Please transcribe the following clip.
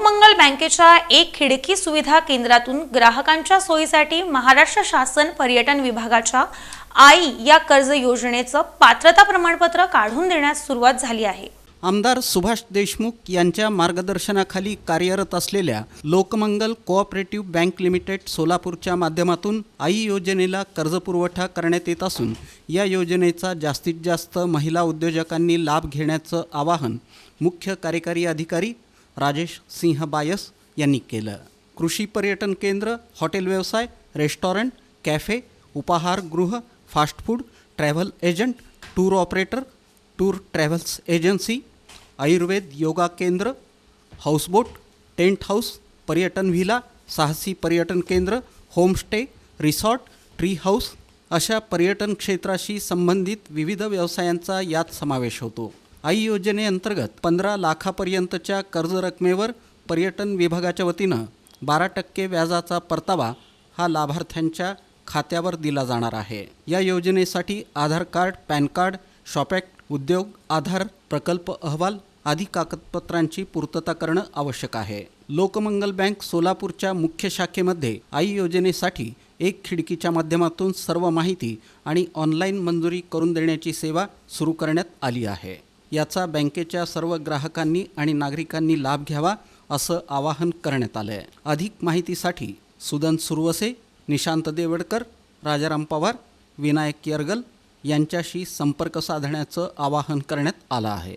बँकेच्या एक खिडकी सुविधा केंद्रातून ग्राहकांच्या सोयीसाठी महाराष्ट्र शासन पर्यटन विभागाच्या आई या कर्ज योजनेचं पात्रता प्रमाणपत्र काढून देण्यास सुरुवात झाली आहे. आमदार सुभाष देशमुख यांच्या मार्गदर्शनाखाली कार्यरत असलेल्या लोकमंगल कोऑपरेटिव्ह बँक लिमिटेड सोलापूरच्या माध्यमातून आई योजनेला कर्जपुरवठा करण्यात येत असून या योजनेचा जास्तीत जास्त महिला उद्योजकांनी लाभ घेण्याचं आवाहन मुख्य कार्यकारी अधिकारी राजेश सिंह बायस यांनी केलं. कृषी पर्यटन केंद्र हॉटेल व्यवसाय रेस्टॉरंट कॅफे उपाहारगृह fast food travel agent tour operator tour travels agency ayurveda yoga केंद्र हाऊसबोट टेंट हाऊस पर्यटन व्हिला साहसी पर्यटन केंद्र होमस्टे रिसॉर्ट ट्री हाऊस अशा पर्यटन क्षेत्राशी संबंधित विविध व्यवसायांचा यात समावेश होतो. आई योजनेअंतर्गत पंधरा लाखापर्यंतच्या कर्ज रकमेवर पर्यटन विभागाच्या वतीनं बारा टक्के व्याजाचा परतावा हा लाभार्थ्यांच्या खात्यावर दिला जाणार आहे. या योजनेसाठी Aadhaar card PAN card shop act Udyog Aadhaar प्रकल्प अहवाल आदी कागदपत्रांची पूर्तता करणं आवश्यक आहे. लोकमंगल बँक सोलापूरच्या मुख्य शाखेमध्ये आई योजनेसाठी एक खिडकीच्या माध्यमातून सर्व माहिती आणि ऑनलाईन मंजुरी करून देण्याची सेवा सुरू करण्यात आली आहे. याचा बँकेच्या सर्व ग्राहकांनी आणि नागरिकांनी लाभ घ्यावा असं आवाहन करण्यात आलं आहे अधिक माहितीसाठी सुदन सुरवसे निशांत देवडकर राजाराम पवार विनायक येरगल यांच्याशी संपर्क साधण्याचं आवाहन करण्यात आलं आहे.